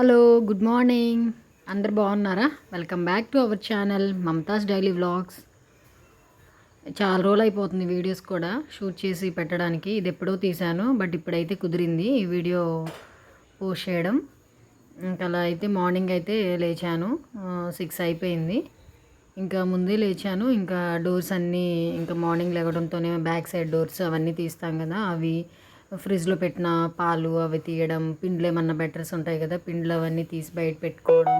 Hello good morning. అందరు బాగున్నారా? Welcome back to our channel Mamata's daily vlogs. చాలా రోజులు అయిపోతుంది వీడియోస్ కూడా షూట్ చేసి పెట్టడానికి. ఇది ఎప్పుడో తీశాను బట్ ఇప్పుడైతే కుదిరింది ఈ వీడియో పోస్ట్ చేయడం. ఇంకా అలా అయితే మార్నింగ్ అయితే లేచాను. సిక్స్ అయిపోయింది. ఇంకా ముందే లేచాను. ఇంకా డోర్స్ అన్నీ ఇంకా మార్నింగ్ లేవడంతోనే బ్యాక్ సైడ్ డోర్స్ అవన్నీ తీస్తాం కదా అవి ఫ్రిడ్జ్లో పెట్టిన పాలు అవి తీయడం పిండ్లు ఏమన్నా బెటర్స్ ఉంటాయి కదా పిండ్లు అవన్నీ తీసి బయట పెట్టుకోవడం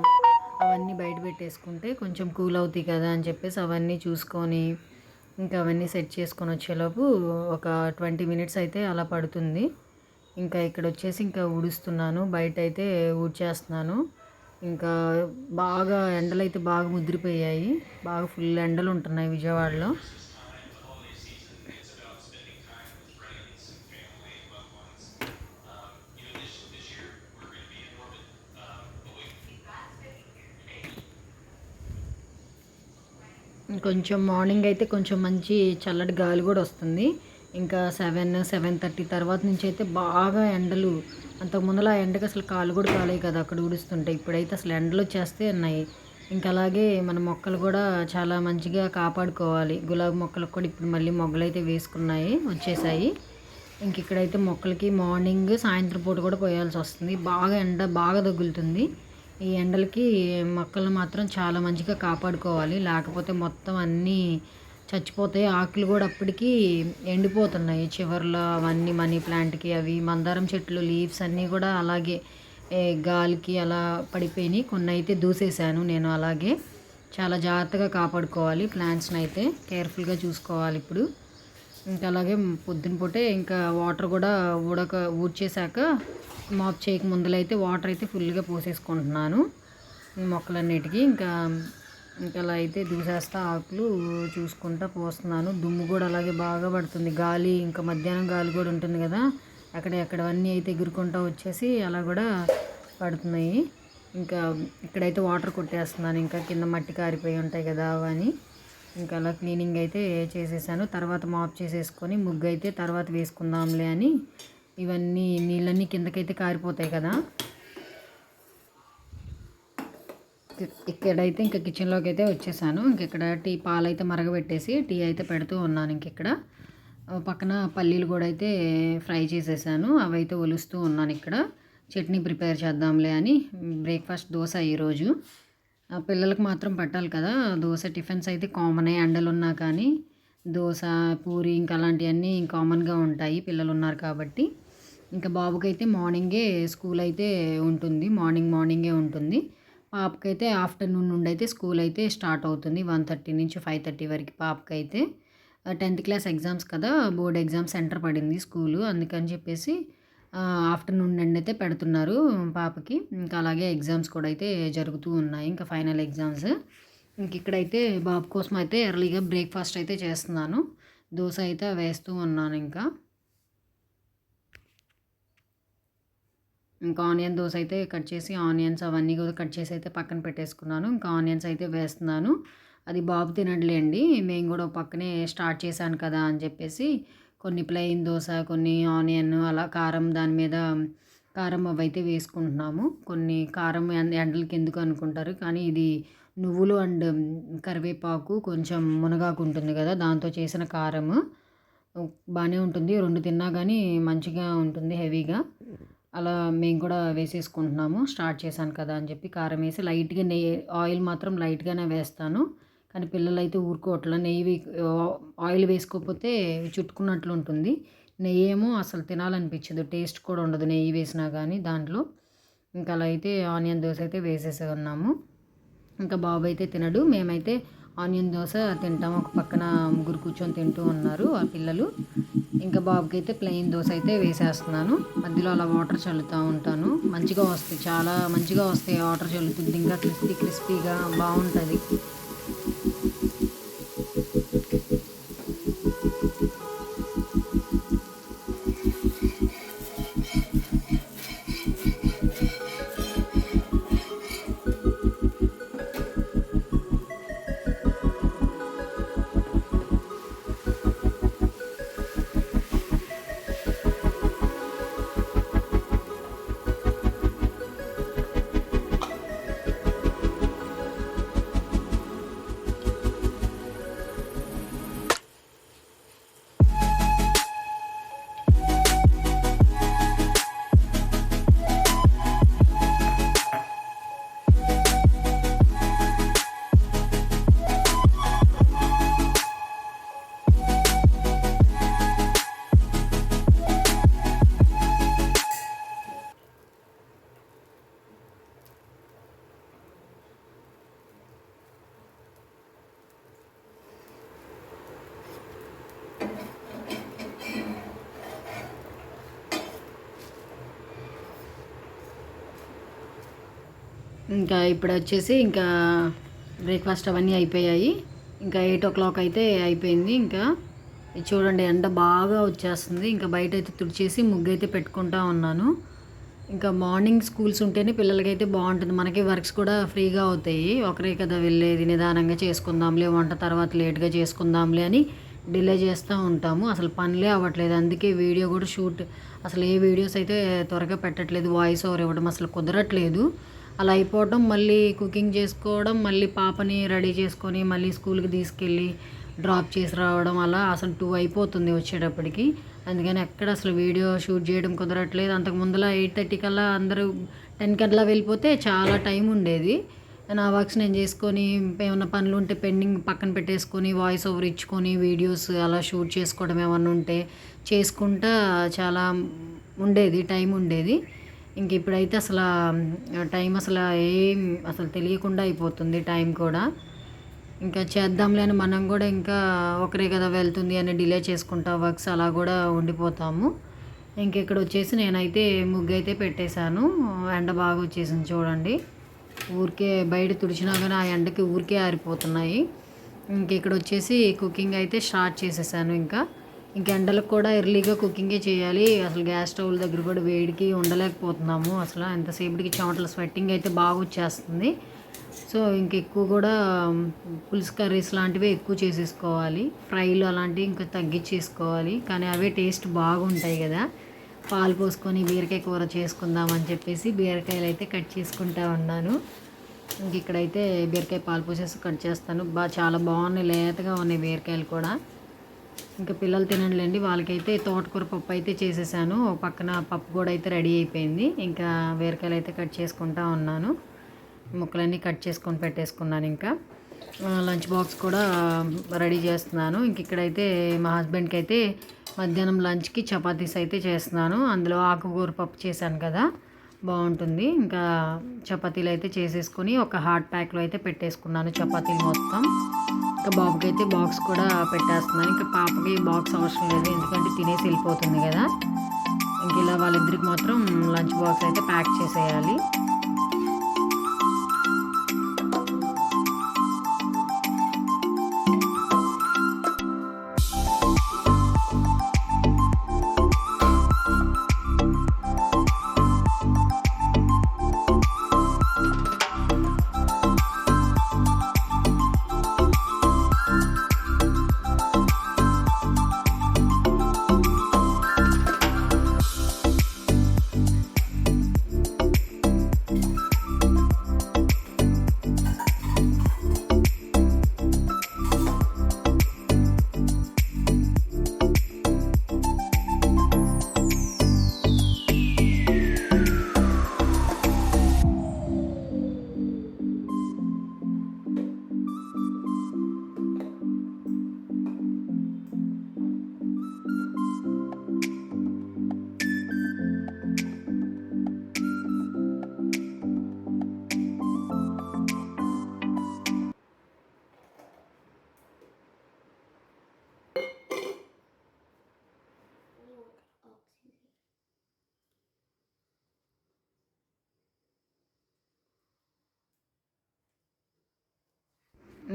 అవన్నీ బయట పెట్టేసుకుంటే కొంచెం కూల్ అవుతాయి కదా అని చెప్పేసి అవన్నీ చూసుకొని ఇంకా అవన్నీ సెట్ చేసుకొని వచ్చేలోపు ఒక ట్వంటీ మినిట్స్ అయితే అలా పడుతుంది. ఇంకా ఇక్కడ వచ్చేసి ఇంకా ఊడుస్తున్నాను బయట అయితే ఊడ్చేస్తున్నాను. ఇంకా బాగా ఎండలు అయితే బాగా ముదిరిపోయాయి బాగా ఫుల్ ఎండలు ఉంటున్నాయి విజయవాడలో. కొంచెం మార్నింగ్ అయితే కొంచెం మంచి చల్లటి గాలి కూడా వస్తుంది. ఇంకా సెవెన్ సెవెన్ థర్టీ తర్వాత నుంచి అయితే బాగా ఎండలు. అంతకు ఆ ఎండకు అసలు కాలు కూడా కాలేవు కదా అక్కడ ఊడుస్తుంటాయి ఇప్పుడైతే అసలు ఎండలు వచ్చేస్తే ఉన్నాయి. ఇంకా అలాగే మన మొక్కలు కూడా చాలా మంచిగా కాపాడుకోవాలి. గులాబీ మొక్కలకు కూడా ఇప్పుడు మళ్ళీ మొగ్గలు అయితే వేసుకున్నాయి వచ్చేసాయి. ఇంక ఇక్కడైతే మొక్కలకి మార్నింగ్ సాయంత్రం పూట కూడా పోయాల్సి వస్తుంది. బాగా ఎండ బాగా తగులుతుంది. ఈ ఎండలకి మొక్కలు మాత్రం చాలా మంచిగా కాపాడుకోవాలి. లేకపోతే మొత్తం అన్నీ చచ్చిపోతాయి. ఆకులు కూడా అప్పటికి ఎండిపోతున్నాయి. చివర్లో అవన్నీ మనీ ప్లాంట్కి అవి మందారం చెట్లు లీవ్స్ అన్నీ కూడా అలాగే గాలికి అలా పడిపోయినాయి. కొన్ని అయితే దూసేసాను నేను అలాగే. చాలా జాగ్రత్తగా కాపాడుకోవాలి. ప్లాంట్స్ని అయితే కేర్ఫుల్గా చూసుకోవాలి ఇప్పుడు. ఇంకా అలాగే పొద్దున పూటే ఇంకా వాటర్ కూడా ఊడక ఊడ్చేసాక మాప్ చేయక ముందులైతే వాటర్ అయితే ఫుల్గా పోసేసుకుంటున్నాను. మొక్కలన్నిటికీ ఇంకా ఇంకా అలా అయితే దూసేస్తా ఆకులు చూసుకుంటా పోస్తున్నాను. దుమ్ము కూడా అలాగే బాగా పడుతుంది. గాలి ఇంకా మధ్యాహ్నం గాలి కూడా ఉంటుంది కదా అక్కడ ఎక్కడవన్నీ అయితే ఎగురుకుంటా వచ్చేసి అలా కూడా పడుతున్నాయి. ఇంకా ఇక్కడైతే వాటర్ కొట్టేస్తున్నాను. ఇంకా కింద మట్టి కారిపోయి ఉంటాయి కదా అవని ఇంకా అలా క్లీనింగ్ అయితే చేసేసాను. తర్వాత మాప్ చేసేసుకొని ముగ్గు అయితే తర్వాత వేసుకుందాంలే అని ఇవన్నీ నీళ్ళన్నీ కిందకైతే కారిపోతాయి కదా. ఇక్కడైతే ఇంకా కిచెన్లోకి అయితే వచ్చేసాను ఇంకెక్కడ టీ పాలు అయితే మరగబెట్టేసి టీ అయితే పెడుతూ ఉన్నాను ఇంకెక్కడ పక్కన పల్లీలు కూడా అయితే ఫ్రై చేసేసాను. అవి అయితే ఒలుస్తూ ఉన్నాను ఇక్కడ. చట్నీ ప్రిపేర్ చేద్దాంలే అని బ్రేక్ఫాస్ట్ దోశ ఈరోజు. పిల్లలకు మాత్రం పట్టాలి కదా. దోశ టిఫిన్స్ అయితే కామనే ఎండలు ఉన్నా కానీ దోశ పూరి ఇంకా అలాంటివన్నీ కామన్గా ఉంటాయి పిల్లలు ఉన్నారు కాబట్టి. ఇంకా బాబుకైతే మార్నింగే స్కూల్ అయితే ఉంటుంది. మార్నింగ్ మార్నింగే ఉంటుంది. పాపకైతే ఆఫ్టర్నూన్ నుండి అయితే స్కూల్ అయితే స్టార్ట్ అవుతుంది. వన్ థర్టీ నుంచి ఫైవ్ థర్టీ వరకు పాపకైతే. టెన్త్ క్లాస్ ఎగ్జామ్స్ కదా. బోర్డ్ ఎగ్జామ్ సెంటర్ పడింది స్కూలు. అందుకని చెప్పేసి ఆఫ్టర్నూన్ నుండి అయితే పెడుతున్నారు పాపకి. ఇంకా అలాగే ఎగ్జామ్స్ కూడా అయితే జరుగుతూ ఉన్నాయి. ఇంకా ఫైనల్ ఎగ్జామ్స్. ఇంక ఇక్కడైతే బాబు కోసం అయితే ఎర్లీగా బ్రేక్ఫాస్ట్ అయితే చేస్తున్నాను. దోశ అయితే వేస్తూ ఉన్నాను ఇంకా. ఇంకా ఆనియన్ దోశ అయితే కట్ చేసి ఆనియన్స్ అవన్నీ కూడా కట్ చేసి అయితే పక్కన పెట్టేసుకున్నాను. ఇంకా ఆనియన్స్ అయితే వేస్తున్నాను. అది బాబు తినట్లేండి. మేము కూడా పక్కనే స్టార్ట్ చేశాను కదా అని చెప్పేసి కొన్ని ప్లెయిన్ దోశ కొన్ని ఆనియన్ అలా కారం దాని మీద కారం అవి అయితే వేసుకుంటున్నాము. కొన్ని కారం ఎండలకి ఎందుకు అనుకుంటారు? కానీ ఇది నువ్వులు అండ్ కరివేపాకు కొంచెం మునగాకు ఉంటుంది కదా దాంతో చేసిన కారం బాగానే ఉంటుంది. రెండు తిన్నా కానీ మంచిగా ఉంటుంది హెవీగా. అలా మేము కూడా వేసేసుకుంటున్నాము. స్టార్ట్ చేశాను కదా అని చెప్పి కారం వేసి లైట్గా నెయ్యి ఆయిల్ మాత్రం లైట్గానే వేస్తాను. కానీ పిల్లలు అయితే ఊరుకోవట్ల. నెయ్యి ఆయిల్ వేసుకోకపోతే చుట్టుకున్నట్లు ఉంటుంది. నెయ్యి ఏమో అసలు తినాలనిపించదు. టేస్ట్ కూడా ఉండదు నెయ్యి వేసినా కానీ దాంట్లో. ఇంకా అలా అయితే ఆనియన్ దోశ అయితే వేసేసి ఉన్నాము ఇంకా బాబు అయితే తినడు. మేమైతే ఆనియన్ దోశ తింటాం. ఒక పక్కన ముగ్గురు కూర్చొని తింటూ ఉన్నారు ఆ పిల్లలు. ఇంకా బాబుకి అయితే ప్లెయిన్ దోశ అయితే వేసేస్తున్నాను. మధ్యలో అలా వాటర్ చల్లుతూ ఉంటాను. మంచిగా వస్తాయి. చాలా మంచిగా వస్తాయి. వాటర్ చల్లుతుంది. ఇంకా క్రిస్పీ క్రిస్పీగా బాగుంటుంది. ఇంకా ఇప్పుడు వచ్చేసి ఇంకా బ్రేక్ఫాస్ట్ అవన్నీ అయిపోయాయి. ఇంకా ఎయిట్ ఓ క్లాక్ అయితే అయిపోయింది. ఇంకా చూడండి ఎండ బాగా వచ్చేస్తుంది. ఇంకా బయట అయితే తుడిచేసి ముగ్గు అయితే పెట్టుకుంటా ఉన్నాను. ఇంకా మార్నింగ్ స్కూల్స్ ఉంటేనే పిల్లలకైతే బాగుంటుంది. మనకి వర్క్స్ కూడా ఫ్రీగా అవుతాయి. ఒకరే కదా వెళ్ళేది నిదానంగా చేసుకుందాంలే వంట తర్వాత లేట్గా చేసుకుందాంలే అని డిలే చేస్తూ ఉంటాము. అసలు పనులే అవ్వట్లేదు. అందుకే వీడియో కూడా షూట్ అసలు ఏ వీడియోస్ అయితే త్వరగా పెట్టట్లేదు వాయిస్ ఓవర్ ఇవ్వడం అసలు కుదరట్లేదు. అలా అయిపోవడం మళ్ళీ కుకింగ్ చేసుకోవడం మళ్ళీ పాపని రెడీ చేసుకొని మళ్ళీ స్కూల్కి తీసుకెళ్ళి డ్రాప్ చేసి రావడం అలా అసలు టూ అయిపోతుంది వచ్చేటప్పటికి. అందుకని ఎక్కడ అసలు వీడియో షూట్ చేయడం కుదరట్లేదు. అంతకు ముందర ఎయిట్ థర్టీ కల్లా అందరూ టెన్ కల్లా వెళ్ళిపోతే చాలా టైం ఉండేది. నా వర్క్స్ నేను చేసుకొని ఏమైనా పనులు ఉంటే పెండింగ్ పక్కన పెట్టేసుకొని వాయిస్ ఓవర్ ఇచ్చుకొని వీడియోస్ అలా షూట్ చేసుకోవడం ఏమన్నా ఉంటే చేసుకుంటా చాలా ఉండేది టైం ఉండేది. ఇంక ఇప్పుడైతే అసలు టైం అసలు ఏం అసలు తెలియకుండా అయిపోతుంది టైం కూడా. ఇంకా చేద్దాంలే అని మనం కూడా ఇంకా ఒకరే కదా వెళ్తుంది అని డిలే చేసుకుంటా వర్క్స్ అలా కూడా ఉండిపోతాము. ఇంక ఇక్కడ వచ్చేసి నేనైతే ముగ్గు అయితే పెట్టేశాను. ఎండ బాగా వచ్చేసింది చూడండి. ఊరికే బయట తుడిచినా కానీ ఆ ఎండకి ఊరికే ఆరిపోతున్నాయి. ఇంక ఇక్కడ వచ్చేసి కుకింగ్ అయితే స్టార్ట్ చేసేసాను ఇంకా. ఇంక ఎండలకు కూడా ఎర్లీగా కుకింగే చేయాలి. అసలు గ్యాస్ స్టవ్ల దగ్గర కూడా వేడికి ఉండలేకపోతున్నాము. అసలు ఎంతసేపటికి చెమటల స్వెట్టింగ్ అయితే బాగా వచ్చేస్తుంది. సో ఇంక ఎక్కువ కూడా పులుసు కర్రీస్ లాంటివి ఎక్కువ చేసేసుకోవాలి. ఫ్రైలు అలాంటివి ఇంకా తగ్గించేసుకోవాలి. కానీ అవే టేస్ట్ బాగుంటాయి కదా. పాలు పోసుకొని బీరకాయ కూర చేసుకుందాం అని చెప్పేసి బీరకాయలు అయితే కట్ చేసుకుంటా ఉన్నాను. ఇంక ఇక్కడైతే బీరకాయ పాలు పోసేసి కట్ చేస్తాను. బాగా చాలా బాగున్నాయి. లేతగా ఉన్నాయి బీరకాయలు కూడా. ఇంకా పిల్లలు తినండిలేండి. వాళ్ళకైతే తోటకూర పప్పు అయితే చేసేసాను. పక్కన పప్పు కూడా అయితే రెడీ అయిపోయింది. ఇంకా వేరకాయలు అయితే కట్ చేసుకుంటా ఉన్నాను. ముక్కలన్నీ కట్ చేసుకొని పెట్టేసుకున్నాను ఇంకా. లంచ్ బాక్స్ కూడా రెడీ చేస్తున్నాను. ఇంక ఇక్కడైతే మా హస్బెండ్కి అయితే మధ్యాహ్నం లంచ్కి చపాతీస్ అయితే చేస్తున్నాను. అందులో ఆకుకూర పప్పు చేశాను కదా బాగుంటుంది. ఇంకా చపాతీలు అయితే చేసేసుకొని ఒక హాట్ ప్యాక్లో అయితే పెట్టేసుకున్నాను చపాతీలు మొత్తం. ఇంకా బాబుకి అయితే బాక్స్ కూడా పెట్టేస్తున్నాను. ఇంకా పాపకి బాక్స్ అవసరం లేదు. ఎందుకంటే తినేసి వెళ్ళిపోతుంది కదా. ఇంక ఇలా వాళ్ళిద్దరికి మాత్రం లంచ్ బాక్స్ అయితే ప్యాక్ చేసేయాలి.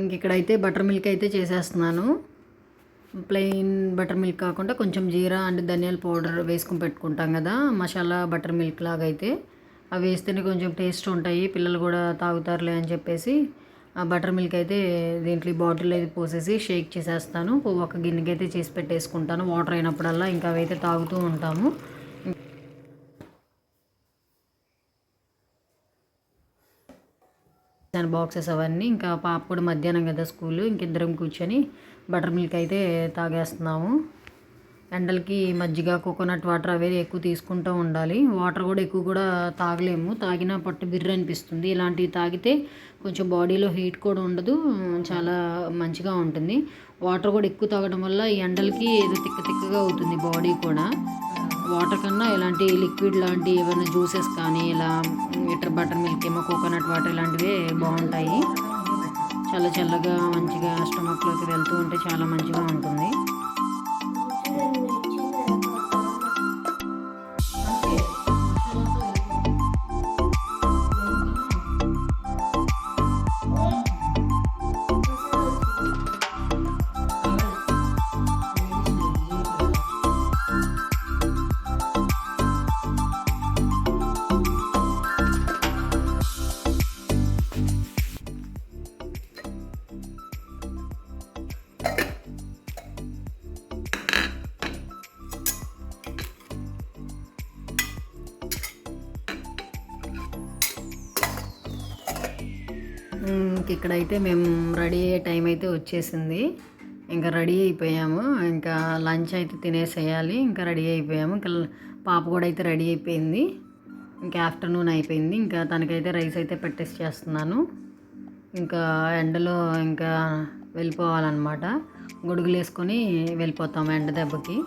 ఇంకిక్కడైతే బటర్ మిల్క్ అయితే చేసేస్తున్నాను. ప్లెయిన్ బటర్ మిల్క్ కాకుండా కొంచెం జీరా అండ్ ధనియాల పౌడర్ వేసుకొని పెట్టుకుంటాం కదా మసాలా బటర్ మిల్క్ లాగా అయితే అవి వేస్తేనే కొంచెం టేస్ట్ ఉంటాయి పిల్లలు కూడా తాగుతారులే అని చెప్పేసి ఆ బటర్ మిల్క్ అయితే దీంట్లో బాటిల్ అయితే పోసేసి షేక్ చేసేస్తాను. ఒక గిన్నెకి అయితే చేసి పెట్టేసుకుంటాను. వాటర్ అయినప్పుడల్లా ఇంకా అవైతే తాగుతూ ఉంటాము. దాని బాక్సెస్ అవన్నీ ఇంకా పాప కూడా మధ్యాహ్నం కదా స్కూల్ ఇంకిద్దరం కూర్చొని బటర్ మిల్క్ అయితే తాగేస్తున్నాము. ఎండలకి మజ్జిగ కోకోనట్ వాటర్ అవి ఎక్కువ తీసుకుంటూ ఉండాలి. వాటర్ కూడా ఎక్కువ కూడా తాగలేము. తాగినా పట్టు బిర్రు అనిపిస్తుంది. ఇలాంటివి తాగితే కొంచెం బాడీలో హీట్ కూడా ఉండదు చాలా మంచిగా ఉంటుంది. వాటర్ కూడా ఎక్కువ తాగడం వల్ల ఈ ఎండలకి ఏదో తిక్క తిక్కగా అవుతుంది బాడీ కూడా. వాటర్ కన్నా ఇలాంటి లిక్విడ్ లాంటి ఏమైనా జ్యూసెస్ కానీ ఇలా ఇటర్ బటర్ మిల్క్ ఏమో కోకోనట్ వాటర్ ఇలాంటివి బాగుంటాయి. చాలా చల్లగా మంచిగా స్టమక్లోకి వెళ్తూ ఉంటే చాలా మంచిగా ఉంటుంది. ఇక్కడైతే మేము రెడీ అయ్యే టైం అయితే వచ్చేసింది. ఇంకా రెడీ అయిపోయాము. ఇంకా లంచ్ అయితే తినేసేయాలి. ఇంకా రెడీ అయిపోయాము. ఇంకా పాప కూడా అయితే రెడీ అయిపోయింది. ఇంకా ఆఫ్టర్నూన్ అయిపోయింది. ఇంకా తనకైతే రైస్ అయితే పెట్టేసి చేస్తున్నాను ఇంకా ఎండలో ఇంకా వెళ్ళిపోవాలన్నమాట. గొడుగులు వేసుకొని వెళ్ళిపోతాము ఎండ దెబ్బకి.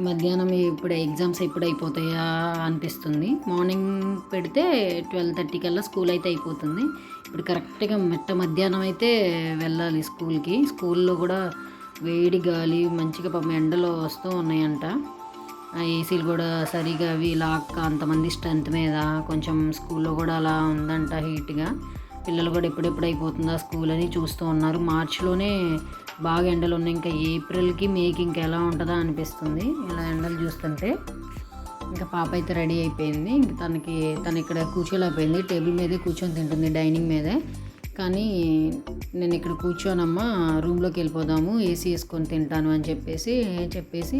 మధ్యాహ్నం ఇప్పుడు ఎగ్జామ్స్ ఎప్పుడు అయిపోతాయా అనిపిస్తుంది. మార్నింగ్ పెడితే ట్వెల్వ్ థర్టీ కల్లా స్కూల్ అయితే అయిపోతుంది. ఇప్పుడు కరెక్ట్గా మిట్ట మధ్యాహ్నం అయితే వెళ్ళాలి స్కూల్కి. స్కూల్లో కూడా వేడి గాలి మంచిగా పాపం ఎండలో వస్తూ ఉన్నాయంట. ఆ ఏసీలు కూడా సరిగా అవి లాక్క అంతమంది స్ట్రెంత్ మీద కొంచెం స్కూల్లో కూడా అలా ఉందంట హీట్గా. పిల్లలు కూడా ఎప్పుడెప్పుడు అయిపోతుందా స్కూల్ అని చూస్తూ ఉన్నారు. మార్చిలోనే బాగా ఎండలు ఉన్నాయి. ఇంకా ఏప్రిల్కి మేకి ఇంకా ఎలా ఉంటుందా అనిపిస్తుంది. ఇలా ఎండలు చూస్తుంటే. ఇంకా పాప అయితే రెడీ అయిపోయింది. ఇంక తనకి తను ఇక్కడ కూర్చోలేకపోయింది. టేబుల్ మీదే కూర్చొని తింటుంది డైనింగ్ మీదే. కానీ నేను ఇక్కడ కూర్చోనమ్మా రూమ్లోకి వెళ్ళిపోదాము ఏసీ వేసుకొని తింటాను అని చెప్పేసి చెప్పేసి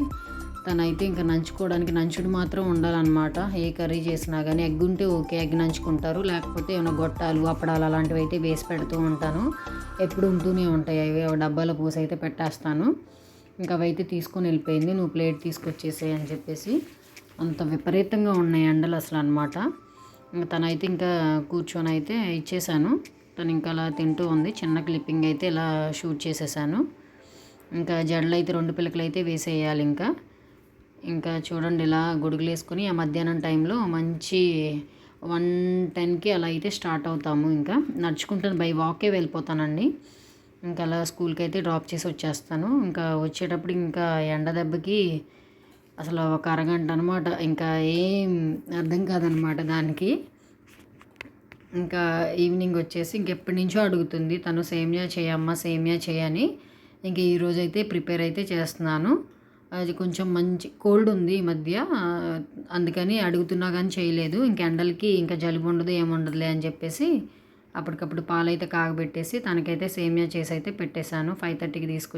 తనైతే ఇంకా నంచుకోవడానికి నంచుడు మాత్రం ఉండాలన్నమాట. ఏ కర్రీ చేసినా కానీ ఎగ్ ఉంటే ఓకే ఎగ్ నంచుకుంటారు. లేకపోతే ఏమైనా గొట్టాలు అప్పడాలు అలాంటివి అయితే వేసి పెడుతూ ఉంటాను. ఎప్పుడు ఉంటూనే ఉంటాయి. అవి డబ్బాలో పోసి అయితే పెట్టేస్తాను. ఇంకా అవైతే తీసుకొని వెళ్ళిపోయింది. నువ్వు ప్లేట్ తీసుకొచ్చేసాయి అని చెప్పేసి అంత విపరీతంగా ఉన్నాయి ఎండలు అసలు అనమాట తనైతే ఇంకా కూర్చొని అయితే ఇచ్చేసాను. తను ఇంకా అలా తింటూ ఉంది. చిన్న క్లిప్పింగ్ అయితే ఇలా షూట్ చేసేసాను. ఇంకా జడలు అయితే రెండు పిల్లకలు అయితే వేసేయాలి ఇంకా. ఇంకా చూడండి ఇలా గొడుగులు వేసుకొని ఆ మధ్యాహ్నం టైంలో మంచి వన్ టెన్కి అలా అయితే స్టార్ట్ అవుతాము ఇంకా. నడుచుకుంటాను బై వాకే వెళ్ళిపోతానండి. ఇంకా అలా స్కూల్కి అయితే డ్రాప్ చేసి వచ్చేస్తాను. ఇంకా వచ్చేటప్పుడు ఇంకా ఎండ దెబ్బకి అసలు ఒక అరగంట అనమాట ఇంకా ఏం అర్థం కాదనమాట దానికి. ఇంకా ఈవినింగ్ వచ్చేసి ఇంకెప్పటి నుంచో అడుగుతుంది. తను సేమియా చేయమ్మా సేమియా చేయని ఇంక ఈరోజు అయితే ప్రిపేర్ అయితే చేస్తున్నాను. అది కొంచెం మంచి కోల్డ్ ఉంది ఈ మధ్య. అందుకని అడుగుతున్నా కానీ చేయలేదు. ఇంక ఎండలకి ఇంకా జలుబు ఉండదు ఏముండదులే అని చెప్పేసి అప్పటికప్పుడు పాలైతే కాగబెట్టేసి తనకైతే సేమియా చేసి అయితే పెట్టేశాను. ఫైవ్ థర్టీకి తీసుకు